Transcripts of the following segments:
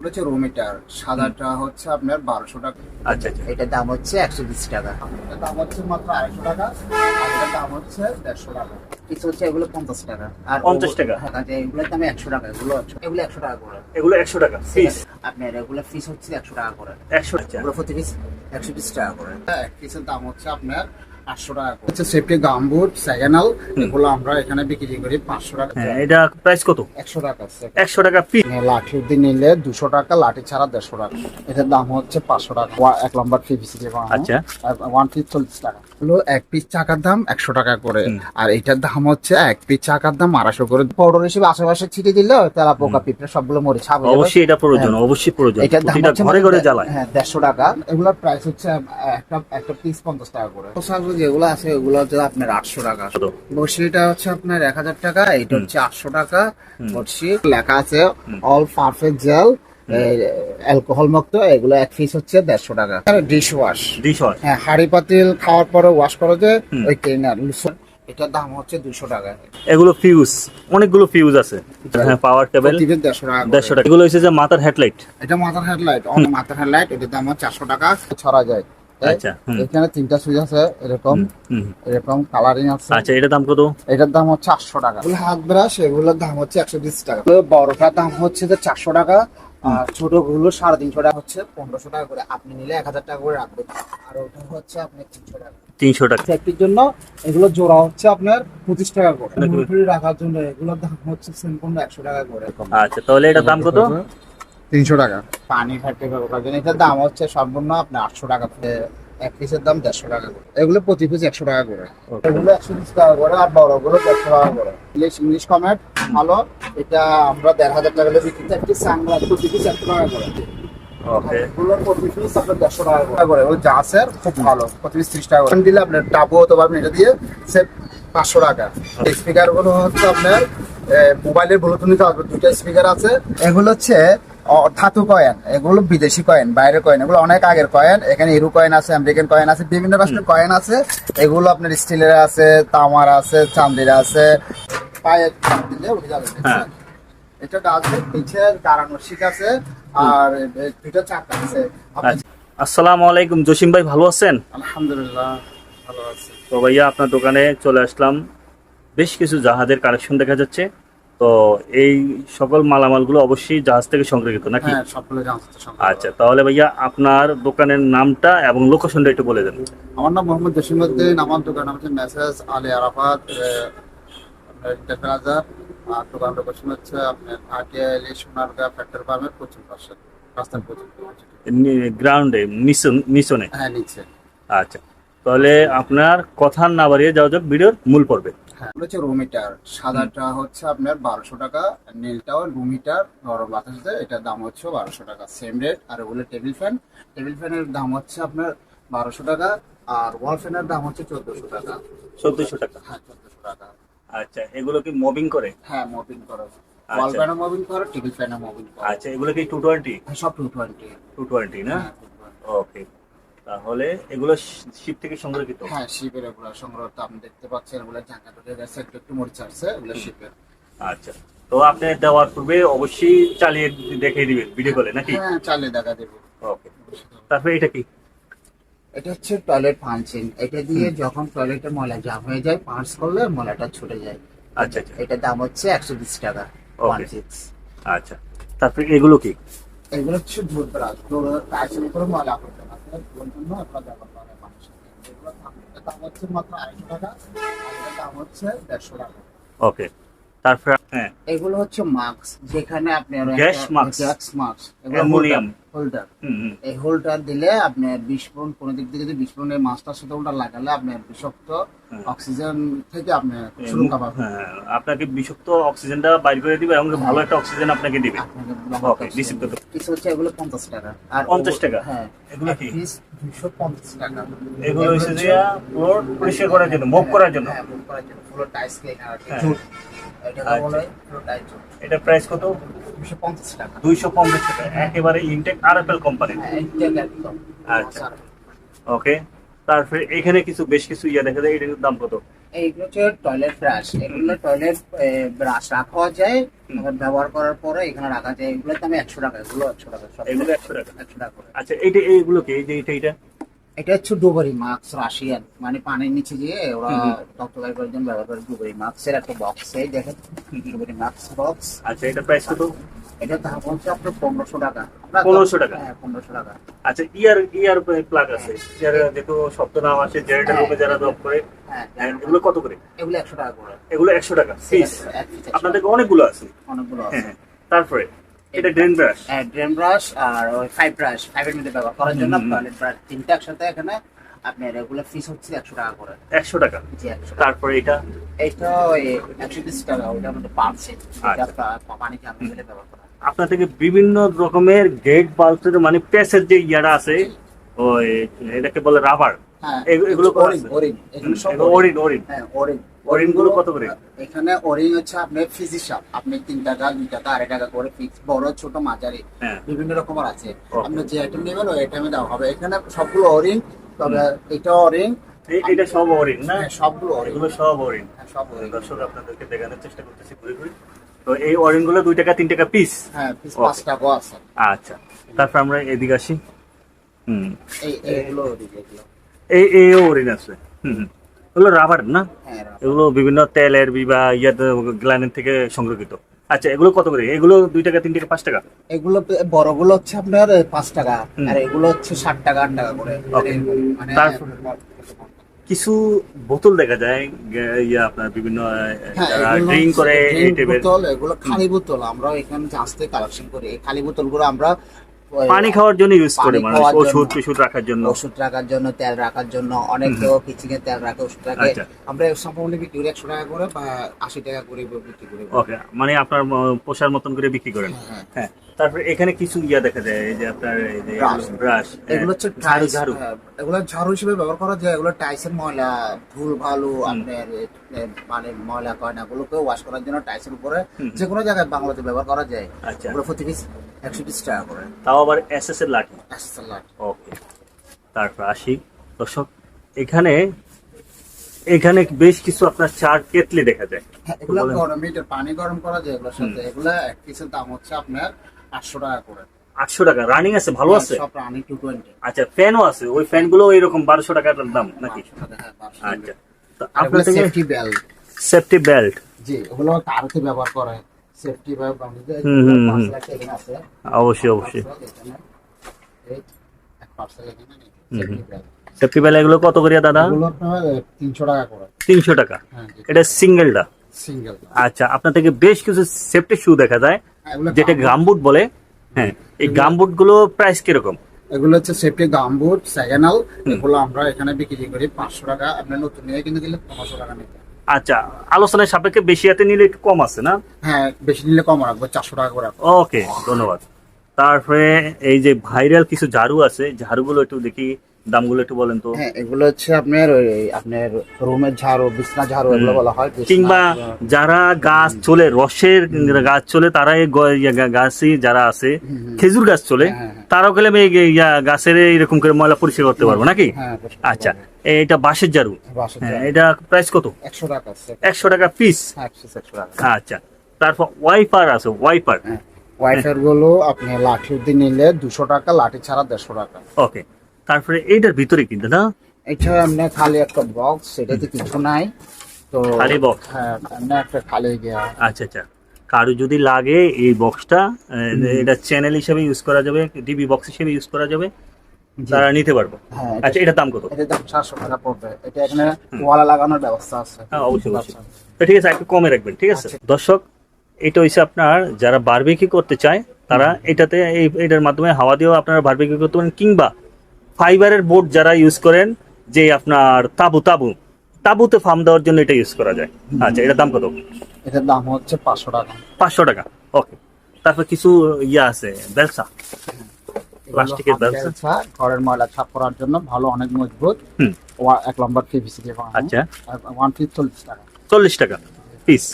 এটা হচ্ছে রুমিটার সাদাটা হচ্ছে আপনার বারোশো টাকা। আচ্ছা আচ্ছা। এটার দাম হচ্ছে একশো বিশ টাকা। এটার দাম হচ্ছে মাত্র আড়াইশো টাকা আর এটার দাম হচ্ছে দেড়শো টাকা। কিছু হচ্ছে এগুলো পঞ্চাশ টাকা। আর 50 টাকা? হ্যাঁ এগুলোর দাম একশো টাকা এগুলো এগুলো একশো টাকা করে। এগুলো একশো টাকা পিস আপনার এগুলো ফিস হচ্ছে একশো টাকা করে। একশো আচ্ছা। এগুলো প্রতি পিস একশো বিশ টাকা করে। এক পিসের দাম হচ্ছে আপনার আটশো টাকা হচ্ছে সেফটি গামবুট এগুলো আমরা এখানে বিক্রি করি পাঁচশো টাকা হ্যাঁ এটা প্রাইস কত? একশো টাকা একশো টাকা পিস মানে লাঠি দিয়ে নিলে দুশো টাকা লাঠি ছাড়া দেড়শো টাকা। এটার দাম হচ্ছে পাঁচশো টাকা। এক পিভিসি আচ্ছা। ওয়ান পিস চল্লিশ টাকা। হলো এক পিস চাকার দাম একশো টাকা করে। আর এটার দাম হচ্ছে এক পিস চাকার দাম আড়াইশো করে। পাউডার হিসেবে আশেপাশে ছিটে দিলে তেলা পোকা পিঁপড়ে সবগুলো মরে ছাপ অবশ্যই এটা প্রয়োজন অবশ্যই প্রয়োজন। এটার দাম হচ্ছে ঘরে ঘরে জ্বালায়। হ্যাঁ দেড়শো টাকা। এগুলোর প্রাইস হচ্ছে একটা একটা পিস পঞ্চাশ টাকা করে। যেগুলো আছে ওগুলো হচ্ছে আপনার আটশো টাকা। কত? বসিটা হচ্ছে আপনার এক হাজার টাকা এটা হচ্ছে আটশো টাকা বসি লেখা আছে অল পারফেক্ট জেল অ্যালকোহল মুক্ত এগুলো এক পিস হচ্ছে দেড়শো টাকা। ডিশ ওয়াশ ডিশ হয় হ্যাঁ হাড়ি পাতিল খাওয়ার পরে ওয়াশ করে যে ওই ক্লিনার এটার দাম হচ্ছে দুশো টাকা। এগুলো ফিউজ অনেকগুলো ফিউজ আছে। হ্যাঁ পাওয়ার টেবিল দেড়শো টাকা দেড়শো টাকা। এগুলো হচ্ছে যে মাথার হেডলাইট এটা মাথার হেডলাইট অনেক মাথার হেডলাইট এটার দাম হচ্ছে চারশো টাকা। ছড়া যায়? আচ্ছা। এখানে তিনটা সুইচ আছে এরকম এরকম কালারিং আছে। আচ্ছা এটার দাম কত? এটার দাম হচ্ছে আটশো টাকা। হাত ব্রাশ এগুলোর দাম হচ্ছে একশো বিশ টাকা। বড়টার দাম হচ্ছে যে চারশো টাকা আর ছোটগুলো সাড়ে তিনশো টাকা হচ্ছে পনেরোশো টাকা করে। আপনি নিলে এক হাজার টাকা করে রাখবেন। আর ওটা হচ্ছে আপনার তিনশো টাকা। তিনশো টাকা। সেফটির জন্য এগুলো জোড়া হচ্ছে আপনার পঁচিশ টাকা করে। রাখার জন্য এগুলোর দাম হচ্ছে সম্পূর্ণ একশো টাকা করে। আচ্ছা তাহলে এটার দাম কত? তিনশো টাকা। পানি ঘাটতে রাখার জন্য এটার দাম হচ্ছে সম্পূর্ণ আপনার আটশো টাকা এক পিসের দাম দেড়শো টাকা করে। এগুলো প্রতি পিস একশো টাকা করে। এগুলো একশো বিশ টাকা করে আর বড়গুলো দেড়শো টাকা করে। ইংলিশ ইংলিশ কমেট ভালো। এটা আমরা দেড় হাজার টাকা করে বিক্রি প্রতি পিস একশো টাকা করে। ওকে এগুলো প্রতি পিস আপনার দেড়শো টাকা করে। ওই জাসের খুব ভালো। প্রতি পিস ত্রিশ টাকা করে। দিলে আপনার এটা দিয়ে সে পাঁচশো টাকা। স্পিকারগুলো হচ্ছে আপনার মোবাইলের ব্লুটুথ নিতে হবে। দুটো স্পিকার আছে। এগুলো হচ্ছে ধাতু কয়েন এগুলো বিদেশি কয়েন বাইরের কয়েন এগুলো অনেক আগের কয়েন। এখানে ইরু কয়েন আছে আমেরিকান কয়েন আছে বিভিন্ন রাষ্ট্রের কয়েন আছে। এগুলো আপনার স্টিলের আছে তামার আছে চান্দির আছে পায়ে চাপ দিলে উঠে যাবে হ্যাঁ। এটা আছে নিচে দাঁড়ানোর শিক আছে আর দুটো চাকা আছে। আচ্ছা। আসসালামু আলাইকুম জসিম ভাই ভালো আছেন? আলহামদুলিল্লাহ ভালো আছে। তো ভাইয়া আপনার দোকানে চলে আসলাম। বেশ কিছু জাহাজের কালেকশন দেখা যাচ্ছে। তো এই সকল মালামালগুলো অবশ্যই জাহাজ থেকে সংগ্রহীত নাকি? হ্যাঁ আচ্ছা তাহলে ভাইয়া আপনার দোকানের নামটা এবং লোকেশনটা একটু বলে দেন। আমার নাম মোহাম্মদ জসিম জসিমুদ্দিন আমার দোকান হচ্ছে মেসেজ আলী আরাফাত ইন্টারপ্রাইজার আর দোকান লোকেশন হচ্ছে আপনার আটিয়া এলি সোনারগাঁ ফ্যাক্টরি ফার্মের পশ্চিম পাশে রাস্তার পশ্চিম পাশে। গ্রাউন্ডে নিচনে হ্যাঁ নিচে। আচ্ছা তাহলে আপনার কথা না বাড়িয়ে যাওয়া যাক ভিডিওর মূল পর্বে। হ্যাঁ হচ্ছে রুমিটার সাদাটা হচ্ছে আপনার বারোশো টাকা নীলটাও রুমিটার গরম বাতাস দেয় এটার দাম হচ্ছে বারোশো টাকা সেম রেট আর ওগুলো টেবিল ফ্যান টেবিল ফ্যানের দাম হচ্ছে আপনার বারোশো টাকা আর ওয়াল ফ্যানের দাম হচ্ছে চোদ্দশো টাকা। চোদ্দশো টাকা? হ্যাঁ চোদ্দশো টাকা। আচ্ছা এগুলো কি মুভিং করে? হ্যাঁ মোবিং করো। ওয়াল ফ্যানে মোবিং করো টেবিল ফ্যানে মোবিং করো। আচ্ছা এগুলো কি টু টোয়েন্টি হ্যাঁ, সব টু টোয়েন্টি টু টোয়েন্টি না? ওকে তাহলে এগুলো শিপ থেকে সংগ্রহিত হ্যাঁ শিপের এগুলো সংগ্রহ তো আপনি দেখতে পাচ্ছেন এগুলো ঢাকা ঢুকে গেছে একটু একটু মরিচ আসছে এগুলো শিপের। আচ্ছা তো আপনি দেওয়ার পূর্বে অবশ্যই চালিয়ে দেখিয়ে দিবেন ভিডিও কলে নাকি? হ্যাঁ চালিয়ে দেখা দেবো। ওকে তারপরে এটা কি? এটা হচ্ছে টয়লেট পাঞ্চিং এটা দিয়ে যখন টয়লেটে ময়লা জাম হয়ে যায় পাঁচ করলে ময়লাটা ছুটে যায়। আচ্ছা আচ্ছা। এটার দাম হচ্ছে একশো বিশ টাকা আচ্ছা তারপরে এগুলো কি? এগুলো হচ্ছে ব্রাশ। টাইসের উপরে ময়লা করতে আপনার ব্যবহার করে মানুষের এগুলো দাম দাম হচ্ছে মাত্র আড়াইশো টাকা আর দাম হচ্ছে দেড়শো টাকা ওকে। তারপরে হ্যাঁ এগুলো হচ্ছে মাস্ক যেখানে আপনার mask. Gas mask Ammonium. Holder এই হোল্ডার দিলে আপনার বিস্ফোরণ কোনো দিক থেকে যদি বিস্ফোরণের মাছটার সাথে ওটা লাগালে আপনার বিষাক্ত অক্সিজেন থেকে আপনার সুরক্ষা পাবেন। হ্যাঁ আপনাকে বিষাক্ত অক্সিজেনটা বাইর করে দিবে এবং ভালো একটা অক্সিজেন আপনাকে দিবে। ওকে রিসিভ করতে কিছু হচ্ছে এগুলো পঞ্চাশ টাকা। আর 50 টাকা? হ্যাঁ এগুলো কি? পিস দুশো পঞ্চাশ টাকা। এগুলো হচ্ছে যে ফ্লোর পরিষ্কার করার জন্য মুভ করার জন্য। হ্যাঁ, করার জন্য হ্যাঁ। এটা আচ্ছা। প্রাইস কত? দুশো পঞ্চাশ টাকা। দুইশো পঞ্চাশ টাকা। একেবারে intact R F L company আচ্ছা। ওকে তারপরে এখানে কিছু বেশ কিছু ইয়ে দেখা যায়। এটার দাম কত? এইগুলো হচ্ছে টয়লেট ব্রাশ এগুলো টয়লেট ব্রাশ রাখা যায়। ব্যবহার করার পরে এখানে রাখা যায়। এগুলোর দাম একশো টাকা। এগুলো একশো টাকা এগুলো 100 টাকা? একশো টাকা আচ্ছা এইটা এইগুলো কি? এই যে এটা এটা এটা হচ্ছে ডুবরি মাস্ক রাশিয়ান। মানে পানির নিচে গিয়ে ওরা বের করার জন্য ব্যবহার করে ডুবরি মাস্কের একটা বক্স দেখেন ডুবরি মাস্ক বক্স আচ্ছা এটা প্রাইস কত? এটা দাম হচ্ছে আপনার পনেরোশো টাকা। 1500 টাকা? হ্যাঁ পনেরোশো টাকা। আচ্ছা ইয়ার ইয়ার প্লাগ আছে। ইয়ার যেহেতু শব্দ নাম আছে জেনারেটর রুমে যারা জব করে হ্যাঁ হ্যাঁ, এগুলো কত করে? এগুলো একশো টাকা করে। এগুলো একশো টাকা 100 আপনাদের অনেকগুলো আছে। অনেকগুলো হ্যাঁ আছে হ্যাঁ। তারপরে এটা ড্রেন ব্রাশ হ্যাঁ ড্রেন ব্রাশ আর ওই ফাইভ ব্রাশ ফাইভের মধ্যে ব্যবহার করার জন্য। টয়লেট ব্রাশ তিনটা একসাথে এখানে আপনার রেগুলার ফিস হচ্ছে একশো টাকা করে। একশো টাকা? জি একশো তারপরে এটা? ওই একশো বিশ টাকা ওইটার মধ্যে পাম্প সেট। পানি গেলে ব্যবহার করা আপনার থেকে বিভিন্ন রকমের গেট বাল্বের মানে প্যাসের যে ইয়ারা আছে ওই এটাকে বলে রাবার হ্যাঁ। এগুলো কত ওরিং আছে? ওরিং ওরিন ওরিন হ্যাঁ ওরিং ওরিংগুলো কত করে? এখানে ওরিং হচ্ছে আপনার ফিজ হিসাব আপনি তিন টাকা দুই টাকা আড়াই টাকা করে ফিক্স বড় ছোট মাঝারি হ্যাঁ। বিভিন্ন রকমের আছে। আপনি যে আইটেম নেবেন ওই আইটেমে দেওয়া হবে। এখানে সবগুলো ওরিং তবে এটা ওরিং এটা সব ওরিন না? হ্যাঁ, সবগুলো ওরিং এগুলো সব ওরিন হ্যাঁ, সব ওরিং দর্শক আপনাদেরকে দেখানোর চেষ্টা করতেছি ঘুরে ঘুরে। তো এই ওরিনগুলো দুই টাকা তিন টাকা পিস হ্যাঁ পিস পাঁচ টাকা আছে। আচ্ছা। তারপর আমরা এদিকে আসি। হুম। এই এইগুলো এই এই ওরিন আছে। হুম হুম। এগুলো রাবার না? হ্যাঁ এগুলো বিভিন্ন তেলের বিবা ইয়াতে গ্ল্যানের থেকে সংরক্ষিত। আচ্ছা এগুলো কত করে? এগুলো দুই টাকা তিন টাকা পাঁচ টাকা? এগুলো বড়গুলো হচ্ছে আপনার পাঁচ টাকা। আর এগুলো হচ্ছে ষাট টাকা আট টাকা করে। Okay. মানে কিছু বোতল দেখা যায় ইয়া আপনার বিভিন্ন হ্যাঁ, ড্রিঙ্ক করে এই বোতল এগুলো খালি বোতল। আমরা এখানে আসতে কালেকশন করি। এই খালি বোতলগুলো আমরা ওই পানি খাওয়ার জন্য ইউজ করে মানুষ ওষুধ ওষুধ রাখার জন্য। ওষুধ রাখার জন্য তেল রাখার জন্য অনেক তো কিচিং এর তেল রাখে ওষুধ রাখে। আচ্ছা। আমরা সম্পূর্ণ বিক্রি করি একশো টাকা করে বা আশি টাকা করে বিক্রি করে ওকে মানে আপনার পোষার মতন করে বিক্রি করেন। হ্যাঁ। হ্যাঁ তারপরে এখানে কিছু ইয়া দেখা যায় এই যে আপনার এই যে ব্রাশ এগুলো হচ্ছে হ্যাঁ। ঝাড়ু ঝাড়ু। হ্যাঁ, এগুলো ঝাড়ু হিসেবে ব্যবহার করা যায় এগুলো টাইসের ময়লা ধুল ভালো আপনার মানে ময়লা কয়না গুলোকে ওয়াশ করার জন্য টাইসের উপরে। যে কোনো জায়গায় বাংলাতে ব্যবহার করা যায়। আচ্ছা। ওগুলো প্রতি পিস একশো বিশ টাকা করে। তাও আবার এস এস এর লাঠি? একশো লাখ। ওকে তারপর আসি। দর্শক এখানে এখানে বেশ কিছু আপনার চার কেতলি দেখা যায়। হ্যাঁ, এগুলো গরম মিটার পানি গরম করা যায় এগুলোর সাথে। এগুলো এক পিসের দাম হচ্ছে আপনার আটশো টাকা করে। আটশো টাকা। রানিং আছে ভালো আছে? সব রানি টু টোয়েন্টি আচ্ছা ফ্যানও আছে। ওই ফ্যানগুলো এরকম বারোশো টাকার দাম নাকি? আচ্ছা। তো আপনার থেকে সেফটি বেল্ট সেফটি বেল্ট জি ওগুলো কারতে ব্যবহার করে। সেফটি। আছে। অবশ্যই অবশ্যই। এগুলো কত করিয়া দাদা? তিনশো টাকা করে। তিনশো টাকা। হ্যাঁ এটা সিঙ্গেলটা সিঙ্গেল আচ্ছা আপনার থেকে বেশ কিছু সেফটি শু দেখা যায়। যেটা গামবুট। বলে হ্যাঁ এই গামবুটগুলো প্রাইস কীরকম? এগুলো হচ্ছে সেফটি গামবুট সেকেন্ডাল এগুলো আমরা এখানে বিক্রি করি পাঁচশো টাকা। আপনার নতুন নিয়ে কিনতে গেলে পনেরোশো টাকা নিতে আচ্ছা আলোচনার সাপেক্ষে বেশি হাতে নিলে একটু কম আছে না? হ্যাঁ বেশি নিলে কম রাখব চারশো টাকা করে রাখব। ওকে ধন্যবাদ। তারপরে এই যে ভাইরাল কিছু ঝাড়ু আছে ঝাড়ুগুলো একটু দেখি। দামগুলো একটু বলেন তো। হ্যাঁ এগুলো হচ্ছে আপনার ওই আপনার রুমের ঝাড়ু বিছনা ঝাড়ু এগুলো বলা হয় কিংবা যারা গাছ চলে রসের গাছ চলে তারা এই গাছই যারা আছে। খেজুর গাছ চলে হ্যাঁ, হ্যাঁ। তারাও গেলে আমি এই গাছের এরকম করে ময়লা পরিষ্কার করতে পারব নাকি? হ্যাঁ আচ্ছা। এটা বাঁশের ঝাড়ু। হ্যাঁ এটা প্রাইস কত? একশো টাকা একশো টাকা পিস হ্যাঁ আচ্ছা তারপর ওয়াইপার আছে ওয়াইপার হ্যাঁ ওয়াইফাই গুলো আপনি লাঠি দিয়ে নিলে দুশো টাকা লাঠি ছাড়া দেড়শো টাকা। ওকে তারপরে এইটার ভিতরে কিন্তু না? এটা এমনি খালি একটা বক্স এটাতে কিছু নাই। তো খালি বক্স হ্যাঁ এমনি একটা খালি গিয়া আচ্ছা আচ্ছা। কারও যদি লাগে এই বক্সটা এটা চ্যানেল হিসেবে ইউজ করা যাবে ডিবি বক্স হিসেবে ইউজ করা যাবে তারা নিতে পারব। হ্যাঁ এটা- আচ্ছা এটার দাম কত? এটার দাম সাতশো টাকা পড়বে। এটা এখানে ওয়ালা লাগানোর ব্যবস্থা আছে। হ্যাঁ অবশ্যই অবশ্যই। তো ঠিক আছে একটু কমে রাখবেন ঠিক আছে? দর্শক এটা হচ্ছে আপনার যারা বারবিকি করতে চায় তারা এটাতে এই এটার মাধ্যমে হাওয়া দিয়েও আপনারা বারবিকি করতে পারেন কিংবা ফাইবারের বোর্ড যারা ইউজ করেন যে আপনার তাবু তাবু তাবুতে ফার্ম দেওয়ার জন্য এটা ইউজ করা যায়। আচ্ছা এটার দাম কত? এটার দাম হচ্ছে পাঁচশো টাকা। পাঁচশো টাকা ওকে তারপর কিছু ইয়া আছে ব্যবসা প্লাস্টিকের ব্যবসা? ঘরের ময়লা ছাপ করার জন্য ভালো অনেক মজবুত। এক নম্বর পিভিসি দিয়ে। আচ্ছা। ওয়ান পিস চল্লিশ টাকা। চল্লিশ টাকা পিস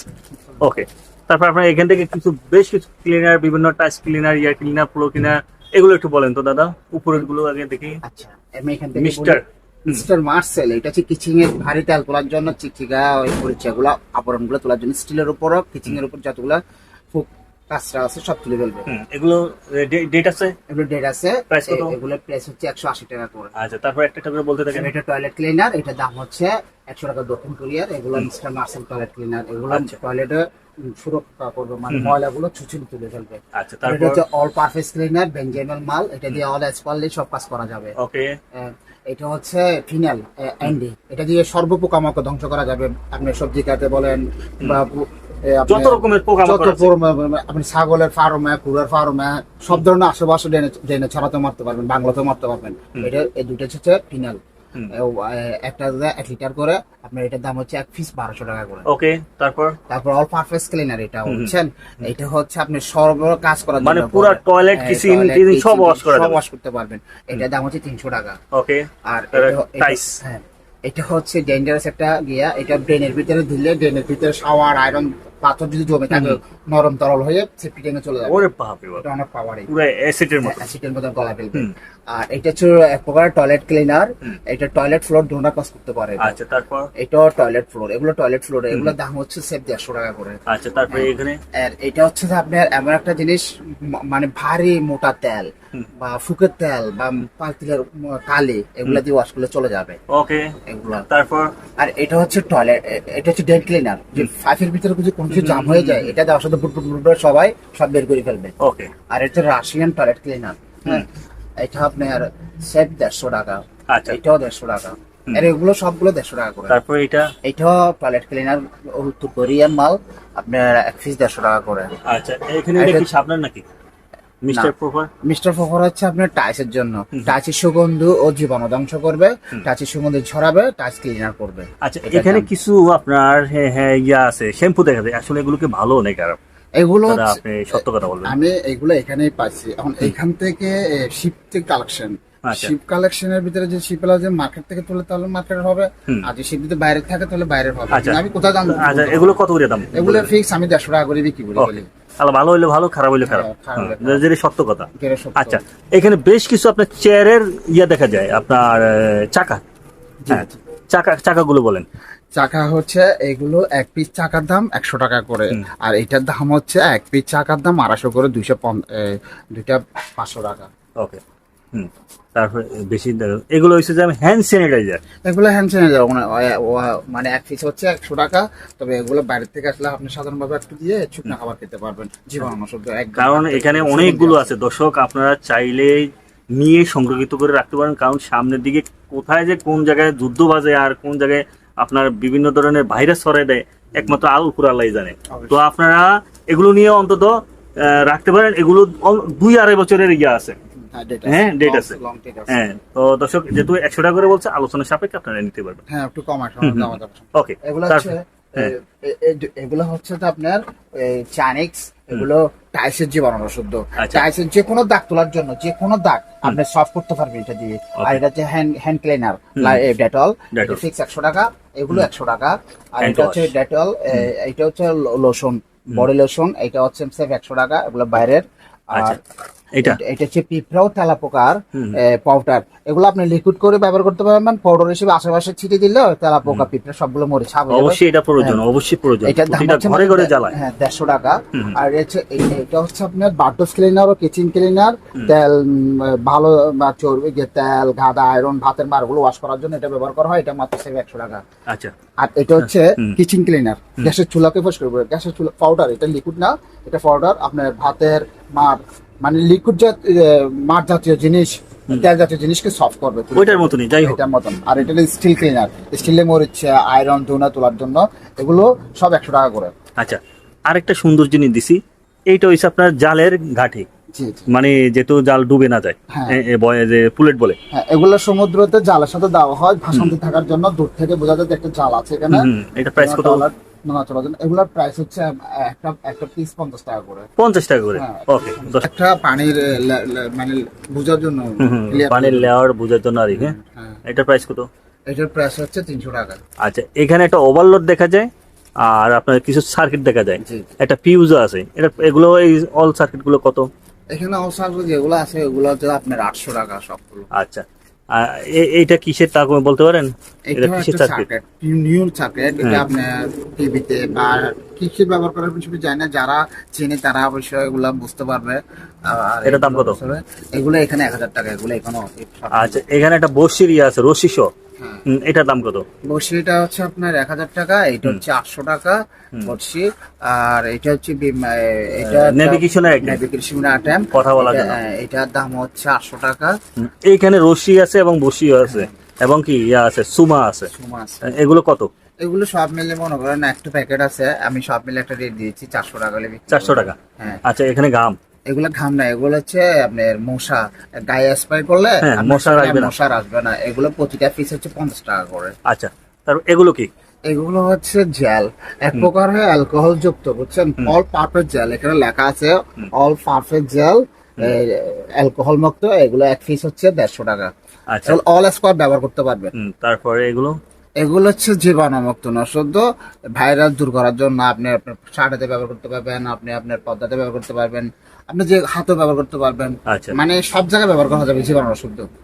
ওকে তারপর আপনার এখান থেকে কিছু বেশ কিছু ক্লিনার বিভিন্ন touch cleaner ear cleaner floor cleaner এগুলো একটু বলেন তো দাদা। উপরেরগুলো আগে দেখি। আচ্ছা আমি এখান থেকে মিস্টার। মিস্টার মার্সেল এটা হচ্ছে কিচিং এর ভারী তেল তোলার জন্য চিকচিকা ওই পরিচয়গুলো আবরণগুলো তোলার জন্য স্টিলের উপরও কিচিং এর উপর যতগুলো খুব কাঁচরা আছে সব তুলে ফেলবে। এগুলো ডেট আছে? এগুলো ডেট আছে। Price কত? এ- এগুলোর প্রাইস হচ্ছে একশো আশি টাকা করে। আচ্ছা তারপর একটা একটা করে বলতে থাকেন। এটা টয়লেট ক্লিনার এটার দাম হচ্ছে একশো টাকা দক্ষিণ কোরিয়ার এগুলো মিস্টার মার্সেল টয়লেট ক্লিনার এগুলো আচ্ছা। টয়লেটে সুরক্ষা করবে মানে ময়লাগুলো ছুচুরি তুলে ফেলবে। আচ্ছা তারপর? হচ্ছে অল পারফেস ক্লিনার বেঞ্জামিন মাল এটা দিয়ে অল অ্যাজ পারলে সব কাজ করা যাবে। ওকে এটা হচ্ছে ফিনাল অ্যান্ডি এটা দিয়ে সর্বপোকামাকড় ধ্বংস করা যাবে। আপনি সবজি কাটে বলেন বা যত রকমের পোকামাকড়। পোকামাকড়, আপনি ছাগলের ফার্মে কুড়ার ফার্মে সব ধরনের আশেপাশে ডেনে ছড়াতে মারতে পারবেন বাংলাতে মারতে পারবেন। এটা এই দুটো হচ্ছে ফিনাল। একটা এক লিটার করে আপনার এটার দাম হচ্ছে এক পিস বারোশো টাকা করে। ওকে তারপর? তারপর অল পারফেস ক্লিনার এটা বুঝছেন? এটা হচ্ছে আপনি সর্ব কাজ করার মানে পুরা toilet, kitchen সব wash করা সব wash করতে পারবেন। এটার দাম হচ্ছে তিনশো টাকা। ওকে আর টাইস। হ্যাঁ এটা হচ্ছে ডেঞ্জারাস একটা গিয়া এটা ড্রেনের ভিতরে দিলে ড্রেনের ভিতরে শাওয়ার আয়রন পাথর যদি জমে থাকে নরম তরল হয়ে সেফটি ট্যাঙ্কে চলে যাবে। ওরে বাপরে বাপ। এটা অনেক পাওয়ার পুরো অ্যাসিডের মতো। অ্যাসিডের মতো গলা ফেলবে। আর এটা হচ্ছে এক প্রকার টয়লেট ক্লিনার এটা টয়লেট ফ্লোর ডোনার কাজ করতে পারে আচ্ছা তারপর? এটাও টয়লেট ফ্লোর এগুলো টয়লেট ফ্লোর এগুলোর দাম হচ্ছে সেফ দেড়শো টাকা করে। আচ্ছা তারপরে হ্যাঁ। এখানে? আর এটা হচ্ছে যে আপনার এমন একটা জিনিস মানে ভারী মোটা তেল বা ফুকের তেল বা পাতিলের কালি এগুলা দিয়ে ওয়াশ করলে চলে যাবে। ওকে এগুলা। তারপর? আর এটা হচ্ছে টয়লেট এটা হচ্ছে ডেড ক্লিনার যে ফাইফের ভিতরে কিছু কোনো কিছু জাম হয়ে যায় এটা দেওয়ার সাথে সবাই সব বের করে ফেলবে। ওকে আর এটা রাশিয়ান টয়লেট ক্লিনার হ্যাঁ এটা আপনার সেট দেড়শো টাকা। আচ্ছা। এটাও দেড়শো টাকা। আর এগুলো সবগুলো দেড়শো টাকা করে। তারপর এটা? এটাও টয়লেট ক্লিনার উত্তর কোরিয়ান মাল আপনার এক পিস দেড়শো টাকা করে। আচ্ছা এখানে এটা কি সাবধান নাকি? মিস্টার প্রপার মিস্টার ফোফর হচ্ছে আপনার টাইসের জন্য। টাইসের সুগন্ধ ও জীবাণু ধ্বংস করবে টাইসের সুগন্ধ ছড়াবে টাইস ক্লিনার করবে। আচ্ছা এখানে কিছু আপনার হ্যাঁ হ্যাঁ ইয়া আছে শ্যাম্পু দেখা যায়। আসলে এগুলোকে ভালো কারণ এগুলো সত্য কথা বলবেন। আমি এগুলো এখানেই পাইছি এখন এখান থেকে শিপ থেকে কালেকশন। শিপ কালেকশনের ভিতরে যে শিপগুলো যে মার্কেট থেকে তুলে তাহলে মার্কেট হবে। আর যে শিপ যদি বাইরে থাকে তাহলে বাইরের হবে। আচ্ছা। আমি কোথায় দাম আচ্ছা এগুলো কত করে দাম? এগুলো ফিক্স আমি দেড়শো টাকা করে বিক্রি করি তাহলে ভালো হইলে ভালো খারাপ হইলে খারাপ। হ্যাঁ, যেটা সত্য কথা। আচ্ছা এখানে বেশ কিছু আপনার চেয়ারের ইয়া দেখা যায় আপনার চাকা। হ্যাঁ চাকা চাকাগুলো বলেন। চাকা হচ্ছে এগুলো এক পিস চাকার দাম একশো টাকা করে। আর এটার দাম হচ্ছে এক পিস চাকার দাম আড়াইশো করে দুইশো দুইটা পাঁচশো টাকা। ওকে হুম তারপরে বেশি এগুলো হচ্ছে যে হ্যান্ড স্যানিটাইজার এগুলো হ্যান্ড স্যানিটাইজার মানে মানে এক পিস হচ্ছে একশো টাকা তবে এগুলো বাইরে থেকে আসলে আপনি সাধারণভাবে একটু দিয়ে শুকনো খাবার খেতে পারবেন জীবাণু শুদ্ধ কারণ এখানে অনেকগুলো আছে। দর্শক আপনারা চাইলে নিয়ে সংরক্ষিত করে রাখতে পারেন কারণ সামনের দিকে কোথায় যে কোন জায়গায় যুদ্ধ বাজে আর কোন জায়গায় আপনার বিভিন্ন ধরনের ভাইরাস ছড়ায় দেয় একমাত্র আল উপর আল্লাহ জানে। তো আপনারা এগুলো নিয়ে অন্তত রাখতে পারেন। এগুলো দুই আড়াই বছরের ইয়ে আছে। হ্যাঁ, ডেট আছে। হ্যাঁ তো দর্শক যেহেতু একশো টাকা করে বলছে আলোচনা সাপেক্ষে আপনারা নিতে পারবেন। হ্যাঁ একটু কম ওকে এগুলো হচ্ছে হ্যাঁ। এগুলো তো আপনার এগুলো টাইসের জীবাণু শুদ্ধ। আচ্ছা। টাইসের যে কোনো দাগ তোলার জন্য যে কোনো দাগ আপনি সফট করতে পারবেন এটা দিয়ে। আর এটা হচ্ছে hand hand cleaner Dettol fix একশো টাকা এগুলো একশো টাকা। আর এটা হচ্ছে ডেটল এটা হচ্ছে লোশন বডি লোশন এটা হচ্ছে সেফ একশো টাকা এগুলো বাইরের। আচ্ছা। আর এটা? এটা- এটা হচ্ছে পিঁপড়াও তেলা পোকার পাউডার এগুলো আপনি লিকুইড করে ব্যবহার করতে পারবেন পাউডার হিসেবে আশেপাশে ছিটিয়ে দিলে তেলা পোকা পিঁপড়া সবগুলো মরে ছাপ অবশ্যই এটা প্রয়োজন অবশ্যই প্রয়োজন। এটার দাম হচ্ছে ঘরে মানে ঘরে জ্বালায়। হ্যাঁ দেড়শো টাকা। আর হচ্ছে এটা হচ্ছে আপনার বার্ডস ক্লিনার ও কিচেন ক্লিনার। তেল ভালো বা চর্বি যে তেল গাদা আয়রন ভাতের মারগুলো ওয়াশ করার জন্য এটা ব্যবহার করা হয় এটা মাত্র সেভ একশো টাকা। আচ্ছা। আর এটা হচ্ছে কিচেন ক্লিনার। গ্যাসের চুলাকে পরিষ্কার করবে গ্যাসের চুলা পাউডার এটা লিকুইড না এটা পাউডার আপনার ভাতের মার মানে লিকুইড মার জাতীয় জিনিস তেল জাতীয় জিনিসকে সফট করবে ওইটার মতনই যাই হোক। এটার মতন। আর এটা স্টিল ক্লিনার স্টিলে মরিচ আয়রন ধুনা তোলার জন্য এগুলো সব একশো টাকা করে। আচ্ছা আরেকটা সুন্দর জিনিস দিছি। এইটা হচ্ছে আপনার জালের ঘাটে। মানে যেহেতু জাল ডুবে না যায় হ্যাঁ। যে পুলেট বলে। হ্যাঁ এগুলো সমুদ্রতে জালের সাথে দেওয়া হয় ভাসন্তি থাকার জন্য দূর থেকে বোঝা যায় যে একটা জাল আছে এখানে। এটা প্রাইস কত? নোনা চলার জন্য এগুলোর প্রাইস হচ্ছে একটা একটা পিস পঞ্চাশ টাকা করে। পঞ্চাশ টাকা করে? হ্যাঁ। ওকে একটা পানির লে- মানে বোঝার জন্য পানির জন্য। লেয়ার বোঝার জন্য আর কি, হ্যাঁ? হ্যাঁ। এটার প্রাইস কত? এটার প্রাইস হচ্ছে তিনশো টাকা। আচ্ছা এখানে একটা ওভারলোড দেখা যায় আর আপনার কিছু সার্কিট দেখা যায়। একটা ফিউজও আছে। এটা এগুলো এই অল সার্কিটগুলো কত? এখানে অবশ্য যেগুলো আছে হচ্ছে আপনার আটশো টাকা সবগুলো। আচ্ছা এইটা কিসের তাক বলতে পারেন এটা কিসের থাকে সার্কিট নিউন সার্কিট এটা হ্যাঁ। আপনার টিভিতে বা কিসের ব্যবহার করার বিষয়ে জানি না যারা চেনে তারা অবশ্যই এগুলো বুঝতে পারবে এটা দাম কত? এগুলো এখানে এক হাজার টাকা এগুলো এখনও আচ্ছা এখানে একটা বসির ইয়ে আছে রশিসহ। এটার দাম কত? বড়শিটা হচ্ছে আপনার এক হাজার টাকা এটা হচ্ছে আটশো টাকা বড়শি। আর এটা হচ্ছে এটা। নেভিগেশন আইটেম কথা বলার জন্য। এটার দাম হচ্ছে আটশো টাকা। এইখানে রশি আছে এবং বসিও আছে। এবং কি ইয়া আছে সুমা আছে। সুমা আছে। এগুলো কত? এগুলো সব মিলে মনে করেন একটা প্যাকেট আছে। আমি সব মিলে একটা রেট দিয়েছি চারশো টাকা চারশো টাকা? হ্যাঁ। আচ্ছা এখানে গাম? এগুলো ঘাম না এগুলো হচ্ছে আপনার মশা। গায়ে স্প্রে করলে হ্যাঁ, মশা শরীরে আসবে না। মশা আসবে না। এগুলো প্রতিটা পিস হচ্ছে পঞ্চাশ টাকা করে। আচ্ছা তারপর এগুলো কি? এগুলো হচ্ছে জেল এক প্রকার হয় অ্যালকোহল যুক্ত বুঝছেন অল পারফেক্ট জেল এখানে লেখা আছে অল পারফেক্ট জেল অ্যালকোহল মুক্ত এগুলো এক পিস হচ্ছে দেড়শো টাকা। আচ্ছা। অল স্কোয়ার ব্যবহার করতে পারবেন। তারপরে এগুলো? এগুলো হচ্ছে জীবাণুমুক্ত নশুদ্ধ ভাইরাস দূর করার জন্য আপনি আপনার শার্টেতে ব্যবহার করতে পারবেন আপনি আপনার পদ্মাতে ব্যবহার করতে পারবেন আপনি যে হাতও ব্যবহার করতে পারবেন। আচ্ছা। মানে সব জায়গায় ব্যবহার করা যাবে জীবাণু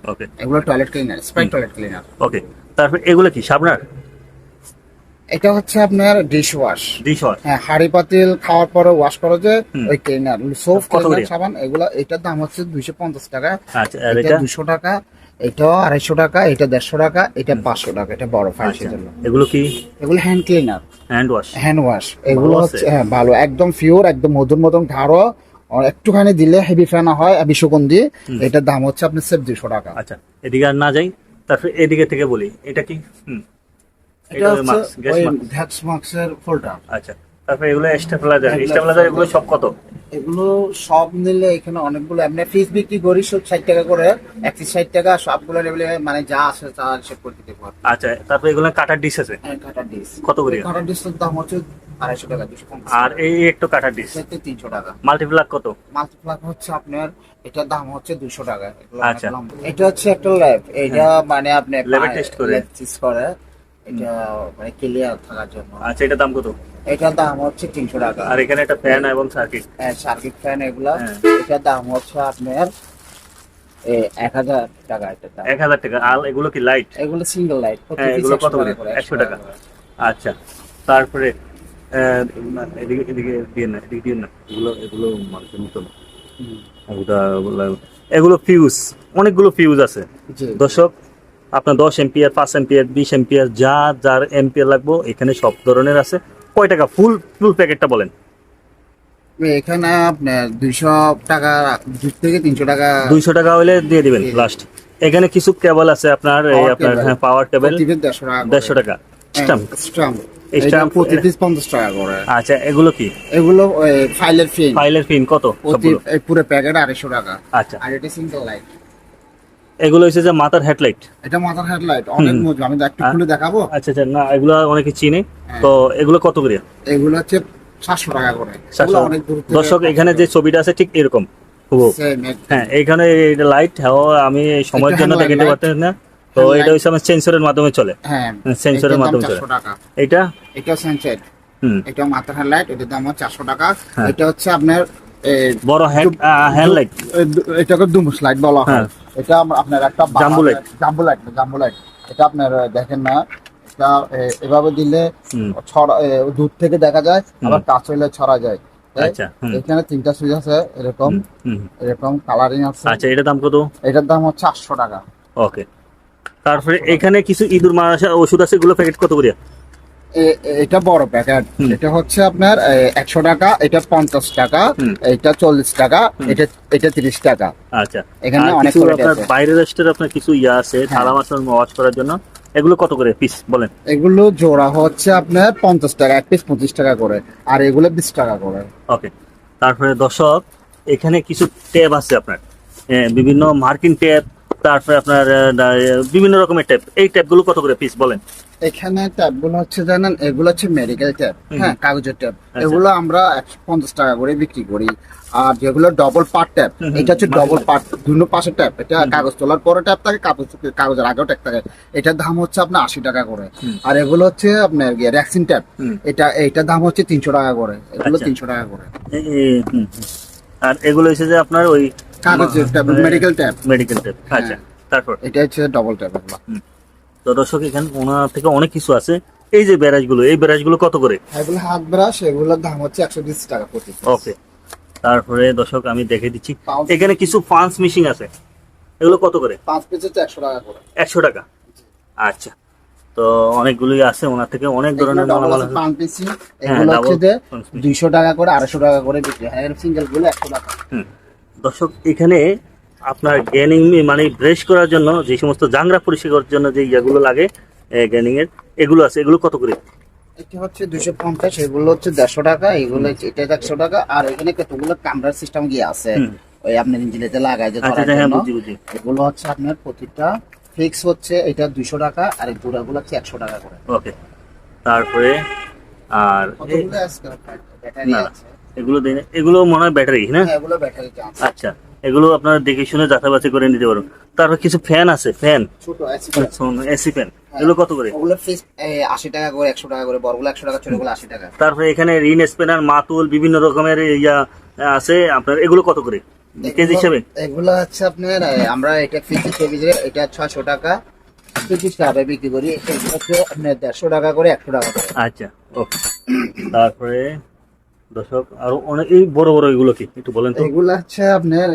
ওকে। এগুলো toilet cleaner Sprite toilet cleaner okay. তারপর এগুলো কি সাবনার? এটা হচ্ছে আপনার ডিশ ওয়াশ ডিশ ওয়াশ হ্যাঁ হাড়ি পাতিল খাওয়ার পরে ওয়াশ করা যে ওই ক্লিনার সোপ কত ক্লিনার সাবান এগুলো এটার দাম হচ্ছে দুইশো পঞ্চাশ টাকা। আচ্ছা এটা এটা? দুশো টাকা। এটাও আড়াইশো টাকা এটা দেড়শো টাকা এটা পাঁচশো টাকা এটা বড় আচ্ছা। ফাইসের জন্য এগুলো কি? এগুলো hand cleaner hand wash hand wash এগুলো হচ্ছে হ্যাঁ ভালো একদম পিওর একদম মধুর মতন ধারো আর একটুখানি দিলে হেভি ফেনা হয় আর সুগন্ধি। এটার দাম হচ্ছে আপনার সেফ দুশো টাকা। আচ্ছা এদিকে আর না যাই তারপর এদিকে থেকে বলি। এটা কি? হুম। এটা এটা হচ্ছে গ্যাস মাস্ক ফোল্ডার আচ্ছা। তারপর এগুলো স্টেবিলাইজার এগুলো স্টেবিলাইজার এগুলো সব কত? এগুলো সব নিলে এখানে অনেকগুলো এমনি ফিস বিক্রি করি সব ষাট টাকা করে একশো ষাট টাকা সবগুলো লেভেলে মানে যা আছে তা হিসেব করে দিতে পারব। আচ্ছা তারপর এগুলো কাটার ডিশ আছে? হ্যাঁ, কাটার ডিস কত করে? কাটার ডিসের দাম হচ্ছে আড়াইশো টাকা দুশো আর এই একটু কাটার ডিশ তিনশো টাকা। মাল্টিপ্লাক কত? মাল্টিপ্লাক হচ্ছে আপনার এটার দাম হচ্ছে দুশো টাকা। আচ্ছা। এটা হচ্ছে একটা ল্যাব এটা মানে আপনি এ test করে? টেস্ট করে। এটা মানে ক্লিয়ার থাকার জন্য। আচ্ছা এটার দাম কত? এটার দাম হচ্ছে তিনশো টাকা। আর এখানে একটা ফ্যান এবং সার্কিট সার্কিট ফ্যান এগুলা। হ্যাঁ। এটার দাম হচ্ছে আপনার এক হাজার টাকা এটার এক হাজার টাকা। আর এগুলো কি লাইট এগুলো সিঙ্গেল লাইট এগুলো কত করে? একশো টাকা। আচ্ছা তারপরে এদিকে এদিকে দিয়ে না এদিকে দিয়ে না। এগুলো এগুলো মানুষের মতো এগুলো ফিউজ অনেকগুলো ফিউজ আছে। দর্শক আপনার দশ এম্পিয়ার পাঁচ এম্পিয়ার বিশ এম্পিয়ার যা যার এম্পিয়ার লাগবো এখানে সব ধরনের আছে। কয় টাকা? ফুল ফুল প্যাকেটটা বলেন। এখানে আপনার দুইশো টাকা থেকে তিনশো টাকা দুইশো টাকা হলে দিয়ে দিবেন লাস্ট এখানে কিছু কেবল আছে আপনার এই আপনার হ্যাঁ পাওয়ার কেবল দেড়শো টাকা করে। দেড়শো স্টাম্প স্টাম্প প্রতি পিস পঞ্চাশ টাকা করে। আচ্ছা এগুলো কি? এগুলো ফাইলের ফিন ফাইলের পিন কত? পুরো প্যাকেট আড়াইশো টাকা। আচ্ছা। আর এটা সিঙ্গেল লাইট এগুলো হচ্ছে যে মাথার হেডলাইট। এটা মাথার হেডলাইট অনেক হুম। মজা আমি একটু খুলে দেখাবো? আচ্ছা আচ্ছা না এগুলো অনেকে চিনে। হ্যাঁ। তো এগুলো কত করে? এগুলো হচ্ছে সাতশো টাকা করে। অনেক দর্শক এখানে যে ছবিটা আছে ঠিক এরকম। হ্যাঁ এইখানে এটা লাইট হ্যাঁ আমি সময়ের জন্য দেখাতে। পারতেন না। তো এটা হচ্ছে আমার সেন্সরের মাধ্যমে চলে। হ্যাঁ সেন্সরের মাধ্যমে চলে। 400 টাকা। এটা? এটা সেন্সেট হুম। এটা মাথার হেডলাইট এটার দাম হচ্ছে চারশো টাকা। হ্যাঁ। এটা হচ্ছে আপনার বড় হ্যান্ড হ্যান্ড লাইট এ, এটাকে দুমুস লাইট বলা হয়। হ্যাঁ। এটা আপনার একটা জাম্বু light। জাম্বু লাইট জাম্বু লাইট। এটা আপনার দেখেন না এটা এভাবে দিলে ছড়া দূর থেকে দেখা যায় আবার কাছে হলে ছড়া যায়। আচ্ছা। এখানে তিনটা সুইচ আছে এরকম এরকম কালারিং আছে। আচ্ছা এটার দাম কত? এটার দাম হচ্ছে আটশো টাকা। ওকে। তারপরে এখানে কিছু ইঁদুর মারা ওষুধ আছে এগুলো প্যাকেট কত করে এটা বড় প্যাকেট এটা হচ্ছে আপনার একশো টাকা এটা পঞ্চাশ টাকা এটা চল্লিশ টাকা এটা এটা তিরিশ টাকা। আচ্ছা। এখানে অনেক বাইরের রেস্টের আপনার কিছু ইয়া আছে। থালা বাসন ওয়াশ করার জন্য এগুলো কত করে পিস বলেন? এগুলো জোড়া হচ্ছে আপনার পঞ্চাশ টাকা এক পিস পঁচিশ টাকা করে আর এগুলো বিশ টাকা করে। ওকে তারপরে দর্শক এখানে কিছু ট্যাব আছে আপনার। বিভিন্ন মার্কিং ট্যাব তারপরে আপনার বিভিন্ন রকমের ট্যাব এই ট্যাবগুলো কত করে পিস বলেন? এখানে ট্যাবগুলো হচ্ছে জানেন এগুলো হচ্ছে মেডিকেল ট্যাপ হ্যাঁ কাগজের ট্যাব আচ্ছা। এগুলো আমরা একশো পঞ্চাশ টাকা করে বিক্রি করি। আর যেগুলো ডবল হুম, হুম, এটা হচ্ছে ডবল। পার্ট দুটো পাশে ট্যাব এটা কাগজ তোলার পরে ট্যাব থাকে কাগজ কাগজের আগেও ট্যাপ থাকে। এটার দাম হচ্ছে আপনার আশি টাকা করে। আর এগুলো হচ্ছে আপনার র্যাক্সিন হুম। এটা এটার দাম হচ্ছে তিনশো টাকা করে। এগুলো আচ্ছা। তিনশো টাকা করে। আর এগুলো হচ্ছে যে আপনার ওই কাগজের tab medical tape medical tab আচ্ছা তারপর। এটা হচ্ছে ডবল ট্যাপ এগুলো। তো দর্শক এখানে ওনার থেকে অনেক কিছু আছে। এই যে এই কত করে? এগুলো হাত ব্রাশ এগুলোর দাম হচ্ছে একশো বিশ টাকা প্রতি ওকে তারপরে দর্শক আমি দেখে দিচ্ছি। এখানে কিছু পাঁচ মিশিং আছে। এগুলো কত করে? পাঁচ পিস হচ্ছে একশো টাকা করে। একশো টাকা? আচ্ছা। তো অনেকগুলোই আছে ওনার থেকে অনেক ধরনের এগুলো মালামাল আছে পিস হ্যাঁ, এগুলো হচ্ছে double যে punch piece। দুইশো টাকা করে আড়াইশো টাকা করে বিক্রি হয়। সিঙ্গেলগুলো একশো টাকা। হুম। দর্শক এখানে আপনার গেনিং মানে ব্রেশ করার জন্য যে সমস্ত জাংরা পরিষ্কার করার জন্য যে ইয়াগুলো লাগে গেনিং এর এগুলো আছে। এগুলো কত করে? এটা হচ্ছে দুশো পঞ্চাশ এগুলো হচ্ছে দেড়শো টাকা এগুলো এটা একশো টাকা আর এখানে কতগুলো কামরার সিস্টেম গিয়ে আছে। ওই আপনার ইঞ্জিনেতে লাগায় যে আচ্ছা আচ্ছা, হ্যাঁ এগুলো হচ্ছে আপনার প্রতিটা ফিক্স হচ্ছে এটা দুইশো টাকা আর এই জোড়াগুলো হচ্ছে একশো টাকা করে। ওকে তারপরে আর এগুলো এগুলো মনে হয় ব্যাটারি না? হ্যাঁ এগুলো ব্যাটারি আচ্ছা। এগুলো আপনারা দেখে শুনে যাচাবাচি করে নিতে পারুন তারপর কিছু ফ্যান আছে ফ্যান এসি ফ্যান এগুলো কত করে? ওগুলো আশি টাকা করে একশো টাকা করে বড়গুলো একশো টাকা ছোটগুলো আশি টাকা। তারপরে এখানে রিন স্পেনার মাতুল বিভিন্ন রকমের ইয়া আছে। আপনার এগুলো কত করে? কেজি হিসাবে? এগুলো হচ্ছে আপনার আমরা এটা ফিক্স কেজিতে এটা ছয়শো টাকা। পঁচিশ টাকা বিক্রি করি। আপনার দেড়শো টাকা করে একশো টাকা করে। আচ্ছা ওকে। তারপরে দর্শক আরও অনেক এই বড় বড় এগুলো কি? একটু বলেন তো। এগুলো হচ্ছে আপনার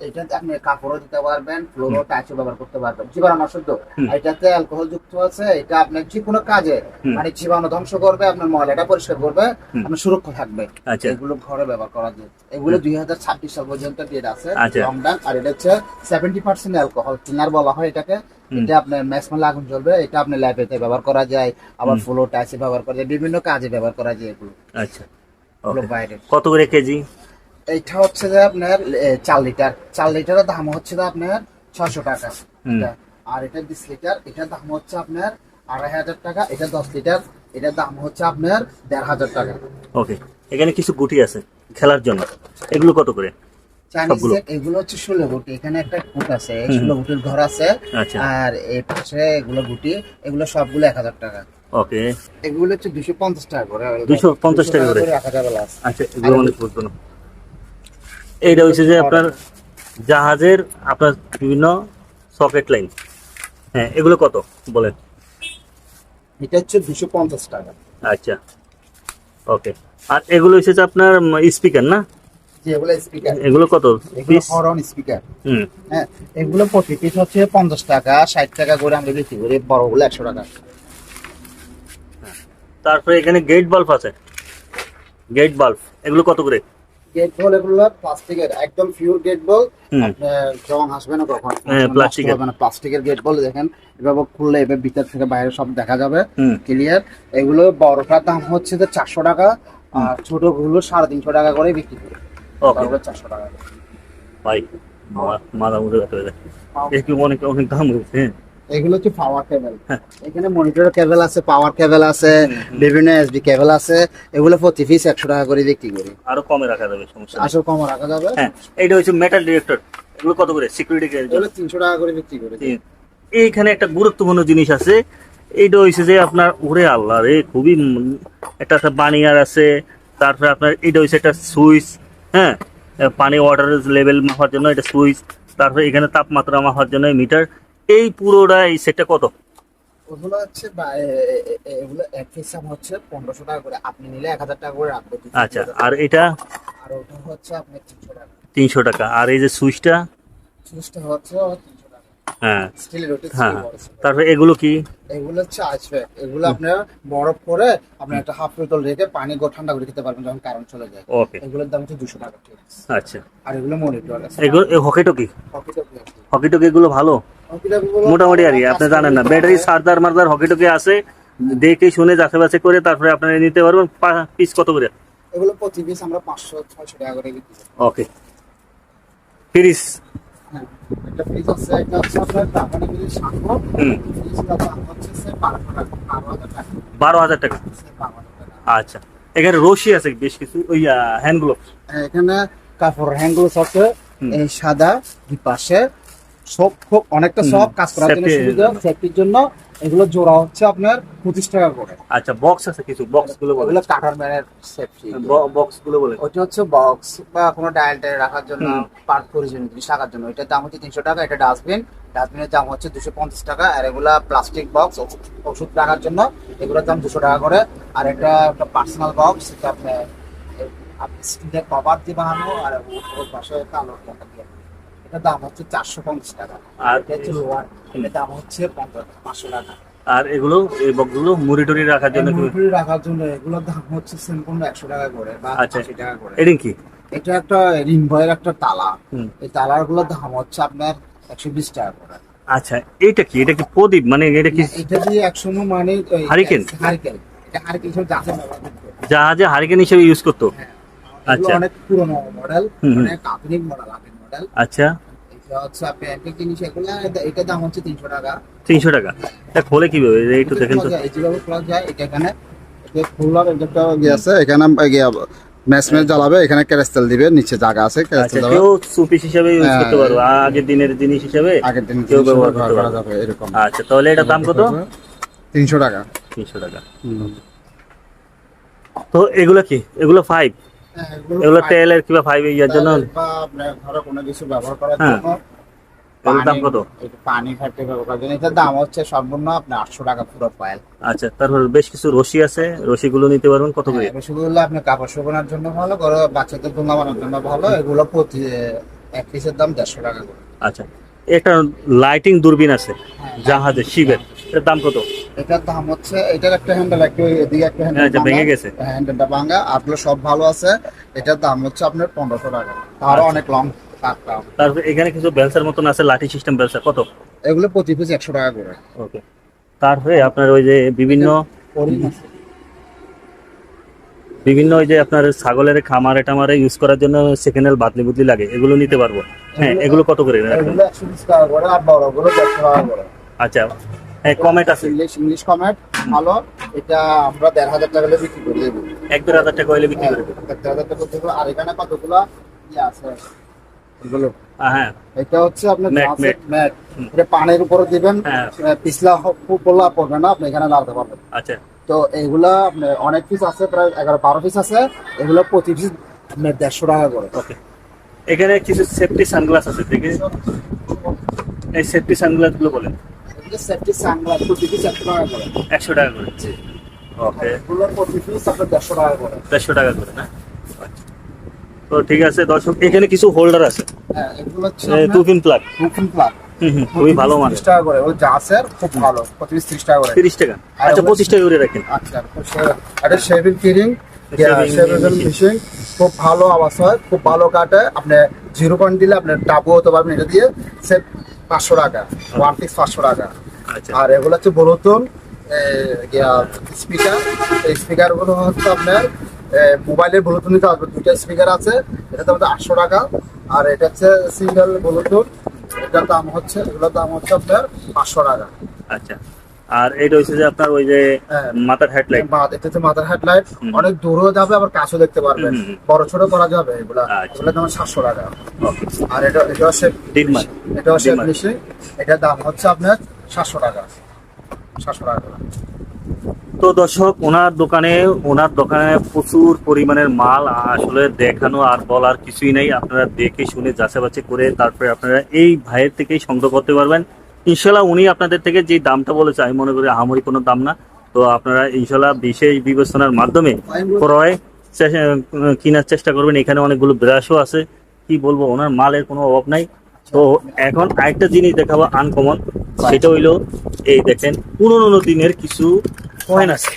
এটাতে আপনি কাপড়ও দিতে পারবেন ফ্লোরও টাচও ব্যবহার করতে পারবেন। জীবাণু শুদ্ধ হুম। এটাতে অ্যালকোহল যুক্ত আছে এটা আপনার যে কোনো কাজে মানে জীবাণু ধ্বংস করবে আপনার ময়লাটা পরিষ্কার করবে আপনার সুরক্ষা থাকবে। আচ্ছা। এগুলো ঘরে ব্যবহার করা যায়। এগুলো দুই হাজার ছাব্বিশ সাল পর্যন্ত ডেট আছে আচ্ছা। আর এটা হচ্ছে সেভেন্টি পার্সেন্ট অ্যালকোহল টিনার বলা হয় এটাকে। এটা আপনার ম্যাক্সিমাম আগুন জ্বলবে এটা আপনার ল্যাবেতে ব্যবহার করা যায় আবার ফ্লো টাচে ব্যবহার করা যায় বিভিন্ন কাজে ব্যবহার করা যায় এগুলো। আচ্ছা। কত করে কেজি? এইটা হচ্ছে যে আপনার চার লিটার। চার লিটারের দাম হচ্ছে যে আপনার ছশো টাকা। আর এটা বিশ লিটার। এটার দাম হচ্ছে আপনার আড়াই হাজার টাকা। এটা দশ লিটার। এটার দাম হচ্ছে আপনার দেড় হাজার টাকা। ওকে এখানে কিছু গুটি আছে খেলার জন্য। এগুলো কত করে? এগুলো হচ্ছে ষোলো গুটি। এখানে একটা ফুট আছে। ষোলো গুটির ঘর আছে। আচ্ছা। আর এই পাশে এগুলো গুটি এগুলো সবগুলো এক হাজার টাকা। ওকে এগুলো হচ্ছে দুশো পঞ্চাশ টাকা করে 250 টাকা করে? আচ্ছা এগুলো অনেক বুঝতো এইটা হচ্ছে যে আপনার জাহাজের আপনার বিভিন্ন সকেট লাইন। হ্যাঁ এগুলো কত বলেন? এটা হচ্ছে দুশো পঞ্চাশ টাকা। আচ্ছা। ওকে আর এগুলো হচ্ছে যে আপনার স্পিকার না? এগুলো স্পিকার। এগুলো কত এগুলো হরন স্পিকার। হুম। হ্যাঁ এগুলো প্রতি পিস হচ্ছে পঞ্চাশ টাকা ষাট টাকা করে আমরা বিক্রি করি বড়গুলো একশো টাকা। তারপরে এখানে গেট বাল্ব আছে। গেট বাল্ব এগুলো কত করে? গেট বল এগুলো প্লাস্টিকের একদম পিওর গেট বল জং আসবে না কখন। হ্যাঁ, প্লাস্টিকের। হবে না। প্লাস্টিকের গেট বল দেখেন এভাবে খুললে এবার ভিতর থেকে বাইরে সব দেখা যাবে। ক্লিয়ার এগুলো বড়টার দাম হচ্ছে যে চারশো টাকা আর ছোটগুলো সাড়ে তিনশো টাকা করে বিক্রি করি। ওকে চারশো টাকা। ভাই মাথা মুখে ব্যথা হয়ে যায় অনেক অনেক দাম হয়েছে হ্যাঁ এগুলো হচ্ছে পাওয়ার কেবল হ্যাঁ। এখানে মনিটর কেবল আছে পাওয়ার কেবল আছে বিভিন্ন এসডি কেবল আছে এগুলো প্রতি পিস একশো টাকা করে বিক্রি করি। আরও কমে রাখা যাবে সমস্যা। আসল কম রাখা যাবে। হ্যাঁ এইটা হচ্ছে মেটাল ডিরেক্টর এগুলো কত করে? সিকিউরিটি এগুলো তিনশো টাকা করে বিক্রি করি। এইখানে একটা গুরুত্বপূর্ণ জিনিস আছে। এইটা হচ্ছে যে আপনার ওরে আল্লাহ রে খুবই একটা আছে বানিয়ার আছে তারপরে আপনার এটা হচ্ছে একটা সুইচ হ্যাঁ? পানি ওয়াটার লেভেল মাপার জন্য এটা সুইচ তারপরে এখানে তাপমাত্রা মাপার জন্য মিটার এই পুরোটা এই সেটটা কত? ওগুলো হচ্ছে এগুলো এক হিসাব হচ্ছে পনেরোশো টাকা করে। আপনি নিলে এক হাজার টাকা করে রাখব আচ্ছা আর এটা? আর ওটা হচ্ছে আপনার তিনশো টাকা। তিনশো টাকা। আর এই যে সুইচটা সুইচটা হচ্ছে হ্যাঁ। স্টিলের ওটা হ্যাঁ ছিল। তারপরে এগুলো কি? এগুলো হচ্ছে আইসপ্যাক এগুলো আপনার বরফ করে আপনি একটা হাফ বোতল রেখে পানি গো ঠান্ডা করে খেতে পারবেন যখন কারেন্ট চলে যায়। ওকে এগুলোর দাম হচ্ছে দুশো টাকা। আচ্ছা। আর এগুলো মনিটর আছে। এগুলো হকি টকি হকিটা কি হকি টকি এগুলো ভালো? মোটামুটি আর কি আপনি জানেন না। ব্যাটারি সারদার মারদার হকি টকি আছে। দেখে শুনে যাচাই বাছাই করে তারপরে আপনারা নিতে পারবেন। পিস কত করে? এগুলো প্রতি পিস আমরা পাঁচশো ছয়শো টাকা করে ওকে হ্যাঁ একটা ফ্রিজ আছে একটা হচ্ছে আপনার জাপানি ফ্রিজ সাতশো হুম। দাম হচ্ছে সে বারোশো টাকা বারো হাজার টাকা। বারো হাজার টাকা? বারো হাজার টাকা। আচ্ছা। এখানে রশি আছে বেশ কিছু ওই হ্যান্ড গ্লোভস এখানে কাপড় হ্যান্ড গ্লোভস আছে এই সাদা দুই পাশে সব খুব অনেকটা সব কাজ করার জন্য সুবিধা সেফটির জন্য এগুলো জোড়া হচ্ছে আপনার পঁচিশ টাকা করে। আচ্ছা বক্স আছে কিছু? বক্সগুলো বলেন। এগুলো কাটার ম্যানের সেফটি বক্সগুলো বলেন। ওইটা হচ্ছে বক্স বা কোনো ডায়াল টায়াল রাখার জন্য। পার্ট প্রয়োজনীয় জিনিস রাখার জন্য। এটার দাম হচ্ছে তিনশো টাকা এটা ডাস্টবিন ডাস্টবিনের দাম হচ্ছে দুশো পঞ্চাশ টাকা আর এগুলা প্লাস্টিক বক্স ওষুধ রাখার জন্য এগুলোর দাম দুশো টাকা করে। আর এটা একটা পার্সোনাল বক্স এটা আপনি আপনি স্টিলের কভার দিয়ে বানানো আর ওর পাশে কালো টাকা দিয়ে। এটার দাম হচ্ছে চারশো পঞ্চাশ টাকা। আর এটা হচ্ছে লোয়ার এটার দাম হচ্ছে পঞ্চাশ পাঁচশো টাকা। আর এগুলো এই বক্স মুড়ি রাখার জন্য মুরগি রাখার জন্য এগুলোর দাম হচ্ছে একশো টাকা করে বা আচ্ছা। আশি টাকা করে। এটা কি? এটা একটা রিং বয়ের একটা তালা। এই তালারগুলোর দাম হচ্ছে আপনার একশো বিশ টাকা করে। আচ্ছা এইটা কি? এটা কি প্রদীপ? মানে এটা কি এটা দিয়ে একশো মানে হারিকেন? হারিকেন। এটা হারিকেন হিসেবে জাহাজে হয়। হারিকেন হিসেবে ইউজ করতো? এগুলো আচ্ছা। অনেক পুরোনো মডেল। অনেক আধুনিক মডেল আগের মডেল আচ্ছা। এটা হচ্ছে আপনি একটা জিনিস এগুলো এটা দাম হচ্ছে তিনশো টাকা। তিনশো টাকা। এটা খোলে কীভাবে? একটু দেখেন তো। এই খোলা যায় এটা এখানে এটা খোলার একটা ইয়ে আছে এখানে ম্যাচ ম্যাচ জ্বালাবে এখানে ক্যারেস্টেল দিবে নিচে জায়গা আছে আচ্ছা কেউ সুপিস হিসেবে ইউজ করতে হ্যাঁ, পারব আগের দিনের জিনিস হিসেবে আগের দিন কেউ ব্যবহার করতে করা পারবে। এরকম। আচ্ছা তাহলে এটার দাম কত? তিনশো টাকা। তিনশো টাকা। তো এগুলো কি? এগুলো ফাইভ এগুলো তেলের কিংবা ফাইভ ইয়ার জন্য? ঘরে কোনো কিছু ব্যবহার করার হ্যাঁ। জন্য দাম কত? পানি- এটা ঘাটতে ব্যবহার করার জন্য। এটার দাম হচ্ছে সর্বনিম্ন আপনার আটশো টাকা পুরো কয়েল আচ্ছা তারপর বেশ কিছু রশি আছে। রশিগুলো নিতে পারবেন কত করে? হ্যাঁ, আপনার কাপড় শুকানোর জন্য ভালো ঘরে বাচ্চাদের দোলনা জন্য ভালো। এগুলো প্রতি এক পিসের দাম দেড়শো টাকা করে। আচ্ছা একটা লাইটিং দূরবীন আছে জাহাজে শিবের। এর দাম কত? এটার দাম হচ্ছে এটার একটা হ্যান্ডেল একটু এদিকে একটা হ্যান্ডেল আচ্ছা, ভেঙে। গেছে। হ্যান্ডেলটা ভাঙা সব ভালো আছে। এটার দাম হচ্ছে আপনার পনেরোশো টাকা। আরও আচ্ছা। অনেক লং তারপর এখানে কিছু বেলসার মতন আছে লাঠি সিস্টেম বেলসা কত? এগুলো প্রতি পিস একশো টাকা করে। ওকে। তারপরে আপনার ওই যে বিভিন্ন বিভিন্ন ওই যে আপনার ছাগলের খামারে টামারে ইউজ করার জন্য সেকেন্ড হ্যান্ড বাতলি বুতলি লাগে এগুলো নিতে পারব। হ্যাঁ এগুলো কত করে। আচ্ছা হ্যাঁ কমেট আছে। ইংলিশ ইংলিশ কমেট ভালো। এটা আমরা দেড় হাজার টাকা হলে বিক্রি করে দেবো। এক দেড় হাজার টাকা হইলে বিক্রি করে দেবো। দেড় হাজার টাকা দেবো। আর এখানে কতগুলো ইয়ে আছে? হ্যাঁ। এটা হচ্ছে আপনার ম্যাট, গাছের ম্যাট। ম্যাট। এটা পানির উপরে দিবেন। হ্যাঁ। পিছলা পড়বে না আপনি এখানে লাগাতে পারবেন আচ্ছা। তো এগুলা আপনার অনেক পিস আছে প্রায় এগারো বারো পিস আছে। এগুলো প্রতি পিস আপনার দেড়শো টাকা করে। ওকে। এখানে কিছু সেফটি সানগ্লাস আছে দেখে। এই সেফটি সানগ্লাসগুলো বলেন। এগুলো সেফটি সানগ্লাস প্রতি পিস একশো টাকা করে। একশো টাকা করে? ওকে এগুলো প্রতি পিস আপনার দেড়শো টাকা করে। দেড়শো টাকা করে না। তো ঠিক আছে দর্শক এখানে কিছু হোল্ডার আছে? হ্যাঁ এগুলো টুপিন প্লাগ টুকিন প্লাগ হুম হুম খুবই ভালো মানে টাকা করে। ওই জাসের খুব ভালো পিস ত্রিশ টাকা করে। তিরিশ টাকা? আচ্ছা পঁচিশ টাকা করে রাখেন। আচ্ছা এটা শেভিং কিরিং খুব ভালো আওয়াজ হয় খুব ভালো কাটে। আপনি জিরো পয়েন্ট দিলে আপনার টাবু হতে পারবেন এটা দিয়ে। সে পাঁচশো টাকা ওয়ান পিস পাঁচশো টাকা। আচ্ছা। আর এগুলো হচ্ছে বলতুন স্পিকার এই স্পিকারগুলো হচ্ছে আপনার মোবাইলের ব্লুটুথ নিতে আসবে দুইটা স্পিকার আছে এটা দাম আটশো টাকা। আর এটা হচ্ছে সিঙ্গেল ব্লুটুথ এটার দাম হচ্ছে এগুলোর দাম হচ্ছে আপনার পাঁচশো টাকা। আচ্ছা। আর এটা হচ্ছে যে আপনার ওই যে হ্যাঁ। মাথার হেডলাইট এটা হচ্ছে মাথার হেডলাইট। অনেক দূরেও যাবে আবার কাছেও দেখতে পারবেন। বড় ছোট করা যাবে এগুলা। আচ্ছা। এগুলো দাম সাতশো টাকা। আর এটা এটা হচ্ছে ডিনমার এটা হচ্ছে ডিনমার। এটার দাম হচ্ছে আপনার সাতশো টাকা। সাতশো টাকা তো দর্শক ওনার দোকানে ওনার দোকানে প্রচুর পরিমাণের মাল আসলে দেখানো আর বলার কিছুই নেই। আপনারা দেখে শুনে যাচাবাচি করে তারপরে আপনারা এই ভাইয়ের থেকেই সংগ্রহ করতে পারবেন। ইনশাল্লাহ উনি আপনাদের থেকে যে দামটা বলেছে আমি মনে করি আহামরি কোনো দাম না। তো আপনারা ইনশাল্লাহ বিশেষ বিবেচনার মাধ্যমে ক্রয় কেনার চেষ্টা করবেন। এখানে অনেকগুলো ব্রাশও আছে। কি বলব ওনার মালের কোনো অভাব নাই। তো এখন আরেকটা জিনিস দেখাবো আনকমন সেটা হইল এই দেখেন পুরোনো দিনের কিছু কয়েন আছে।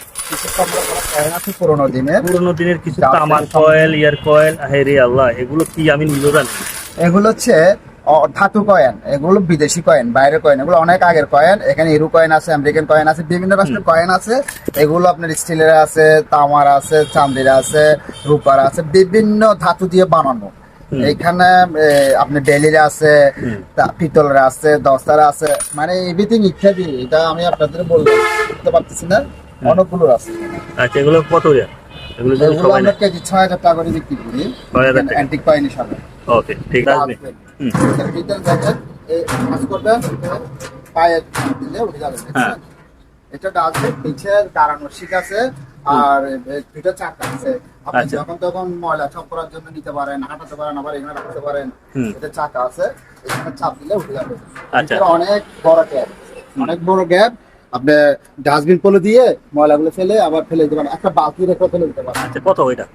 পুরোনো দিনের পুরোনো দিনের কিছু তামার কয়েল ইয়ার কয়েল রে আল্লাহ এগুলো কি আমি নিজেও জানি এগুলো হচ্ছে ধাতু কয়েন এগুলো বিদেশি কয়েন বাইরের কয়েন এগুলো অনেক আগের কয়েন। এখানে ইউরো কয়েন আছে আমেরিকান কয়েন আছে বিভিন্ন রাষ্ট্রের কয়েন আছে। এগুলো আপনার স্টিলের আছে তামার আছে চান্দির আছে রূপার আছে বিভিন্ন ধাতু দিয়ে বানানো। এখানে এ, আপনার বেলির আছে পিতলের আছে দস্তার আছে মানে এভরিথিং ইত্যাদি। এটা আমি আপনাদের বলতে পারতেছি না অনেকগুলো আছে। আচ্ছা এগুলো কত এগুলো যদি সবাই আমরা কেজি ছয় হাজার টাকা করে বিক্রি করি। 6,000 টাকা। অ্যান্টিক কয়েন হিসাবে ওকে ঠিক আছে। হুম। ভিতরে দেখেন এই কাজ করবেন পায়ে দিলে উঠে যাবে হ্যাঁ। এটা শিক আছে? আর দুটো চাকা আছে। আপনি আচ্ছা। যখন তখন ময়লা সব করার জন্য নিতে পারেন হাঁটাতে পারেন আবার এখানে রাখতে পারেন এটা চাকা আছে এখানে চাপ দিলে উঠে যাবে। আচ্ছা। অনেক বড় গ্যাপ অনেক বড় গ্যাপ আপনি ডাস্টবিন পলে দিয়ে ময়লাগুলো ফেলে আবার ফেলে দিতে পারেন। একটা বালতি রেখে ফেলে দিতে পারেন। আচ্ছা কত এটা?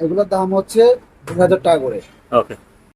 এগুলোর দাম হচ্ছে দুই হাজার টাকা করে। ওকে